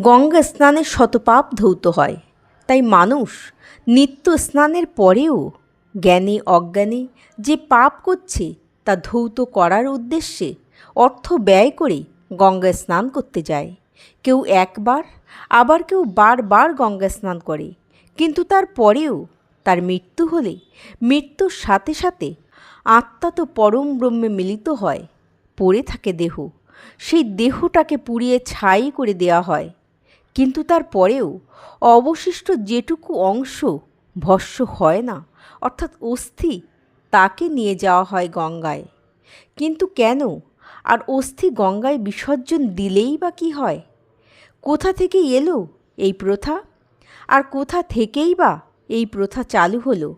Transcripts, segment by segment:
গঙ্গা স্নানে শতপাপ ধৌত হয়। তাই মানুষ নিত্য স্নানের পরেও জ্ঞানে অজ্ঞানে যে পাপ করছে তা ধৌত করার উদ্দেশ্যে অর্থ ব্যয় করে গঙ্গা স্নান করতে যায়। কেউ একবার, আবার কেউ বারবার গঙ্গা স্নান করে। কিন্তু তার পরেও তার মৃত্যু হলে মৃত্যুর সাথে সাথে আত্মা তো পরম ব্রহ্মে মিলিত হয়, পড়ে থাকে দেহ। সেই দেহটাকে পুড়িয়ে ছাই করে দেওয়া হয়। কিন্তু তার পরেও অবশিষ্ট যেটুকু অংশ ভস্য হয় না, অর্থাৎ অস্থি তাকে নিয়ে যাওয়া হয় গঙ্গায়। কিন্তু কেন? আর অস্থি গঙ্গায় বিসর্জন দিলেই বা কী হয়? কোথা থেকে এলো এই প্রথা? আর কোথা থেকেই বা এই প্রথা চালু হলো?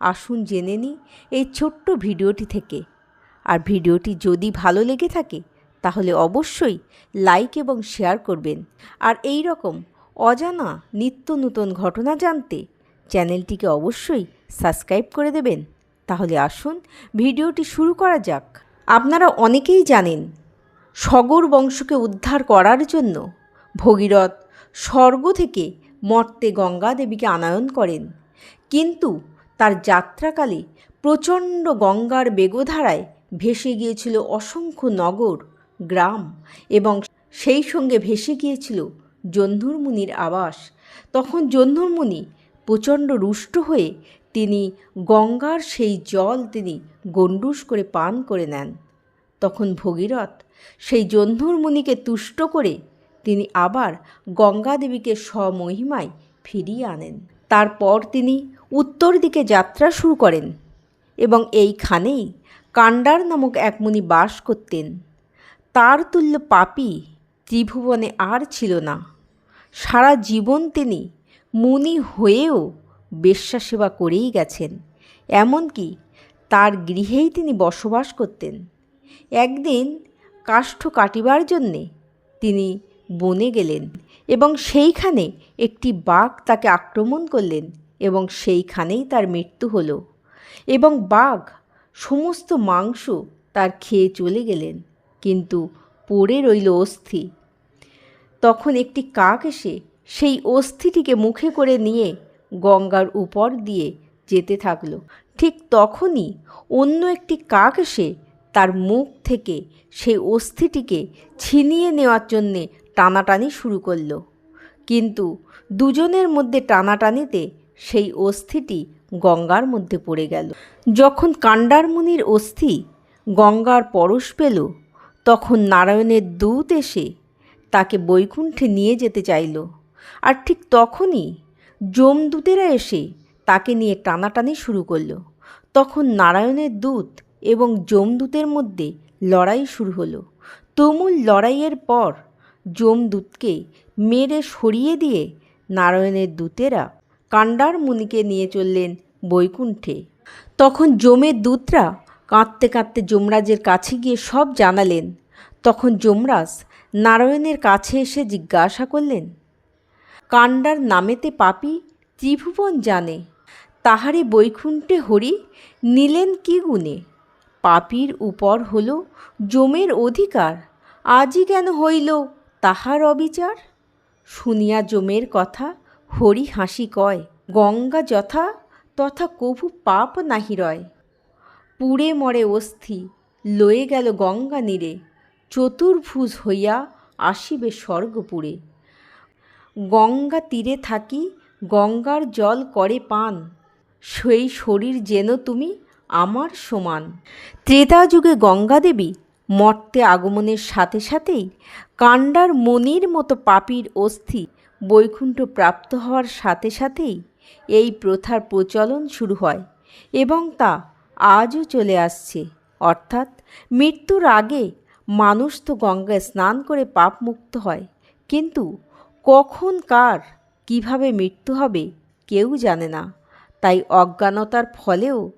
আসুন জেনে নিই এই ছোট্ট ভিডিওটি থেকে। আর ভিডিওটি যদি ভালো লেগে থাকে তাহলে অবশ্যই লাইক এবং শেয়ার করবেন। আর এই রকম অজানা নিত্য নূতন ঘটনা জানতে চ্যানেলটিকে অবশ্যই সাবস্ক্রাইব করে দেবেন। তাহলে আসুন ভিডিওটি শুরু করা যাক। আপনারা অনেকেই জানেন, সগর বংশকে উদ্ধার করার জন্য ভগীরথ স্বর্গ থেকে মর্তে গঙ্গা দেবীকে আনায়ন করেন। কিন্তু তার যাত্রাকালে প্রচণ্ড গঙ্গার বেগধারায় ভেসে গিয়েছিল অসংখ্য নগর গ্রাম এবং সেই সঙ্গে ভেসে গিয়েছিল জহ্নুরমুনির আবাস। তখন জহ্নুরমুনি প্রচণ্ড রুষ্ট হয়ে তিনি গঙ্গার সেই জল তিনি গণ্ডুস করে পান করে নেন। তখন ভগীরথ সেই জহ্নুরমুনিকে তুষ্ট করে তিনি আবার গঙ্গা দেবীকে স্বমহিমায় ফিরিয়ে আনেন। তারপর তিনি উত্তর দিকে যাত্রা শুরু করেন এবং এইখানেই কাণ্ডার নামক এক মুনি বাস করতেন। তার তুল্য পাপী ত্রিভুবনে আর ছিল না। সারা জীবন তিনি মুনি হয়েও বেশ্যা সেবা করেই গেছেন। এমনকি তার গৃহেই তিনি বসবাস করতেন। একদিন কাষ্ঠ কাটিবার জন্যে তিনি বনে গেলেন এবং সেইখানে একটি বাঘ তাকে আক্রমণ করলেন এবং সেইখানেই তার মৃত্যু হলো। এবং বাঘ সমস্ত মাংস তার খেয়ে চলে গেলেন। কিন্তু পড়ে রইল অস্থি। তখন একটি কাক এসে সেই অস্থিটিকে মুখে করে নিয়ে গঙ্গার উপর দিয়ে যেতে থাকল। ঠিক তখনই অন্য একটি কাক এসে তার মুখ থেকে সেই অস্থিটিকে ছিনিয়ে নেওয়ার জন্যে টানাটানি শুরু করল। কিন্তু দুজনের মধ্যে টানাটানিতে সেই অস্থিটি গঙ্গার মধ্যে পড়ে গেল। যখন কাণ্ডারমুনির অস্থি গঙ্গার পরশ পেল তখন নারায়ণের দূত এসে তাকে বৈকুণ্ঠে নিয়ে যেতে চাইল। আর ঠিক তখনই যমদূতেরা এসে তাকে নিয়ে টানাটানি শুরু করল। তখন নারায়ণের দূত এবং যমদূতের মধ্যে লড়াই শুরু হলো। তুমুল লড়াইয়ের পর যমদূতকে মেরে সরিয়ে দিয়ে নারায়ণের দূতেরা কাণ্ডার মুনিকে নিয়ে চললেন বৈকুণ্ঠে। তখন যমের দূতরা কাঁদতে কাঁদতে যমরাজের কাছে গিয়ে সব জানালেন। তখন যমরাজ নারায়ণের কাছে এসে জিজ্ঞাসা করলেন কাণ্ডার নামেতে পাপি ত্রিভুবন জানে তাহারে বৈকুণ্ঠে হরি নিলেন কি গুণে? পাপির উপর হল জমের অধিকার আজই কেন হইল তাহার অবিচার? শুনিয়া জমের কথা হরি হাসি কয়, গঙ্গা যথা তথা কভু পাপ নাহি রয়। পুড়ে মরে অস্থি, লয়ে গেল গঙ্গা নীরে, চতুর্ভুজ হইয়া আসিবে স্বর্গপুরে। গঙ্গা তীরে থাকি, গঙ্গার জল করে পান, সেই শরীর যেন তুমি আমার সমান। ত্রেতা যুগে গঙ্গাদেবী মর্তে আগমনের সাথে সাথেই কাণ্ডার মনির মতো পাপির অস্থি বৈকুণ্ঠ প্রাপ্ত হওয়ার সাথে সাথেই এই প্রথার প্রচলন শুরু হয় এবং তা আজও চলে আসছে। অর্থাৎ মৃত্যুর আগে মানুষ তো গঙ্গায় স্নান করে পাপ মুক্ত হয়। কিন্তু কখন কার কীভাবে মৃত্যু হবে কেউ জানে না। তাই অজ্ঞানতার ফলেও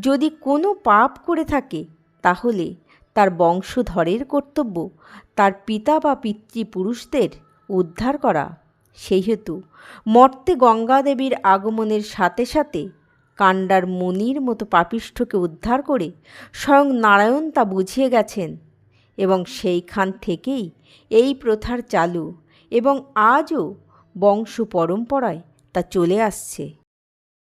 যদি কোনো পাপ করে থাকে, তাহলে তার বংশধরের কর্তব্য তার পিতা বা পিতৃপুরুষদের উদ্ধার করা। সেই হেতু মর্তে গঙ্গাদেবীর আগমনের সাথে সাথে কাণ্ডার মনির মতো পাপিষ্ঠকে উদ্ধার করে স্বয়ং নারায়ণ তা বুঝিয়ে গেছেন এবং সেইখান থেকেই এই প্রথার চালু এবং আজও বংশ পরম্পরায় তা চলে আসছে।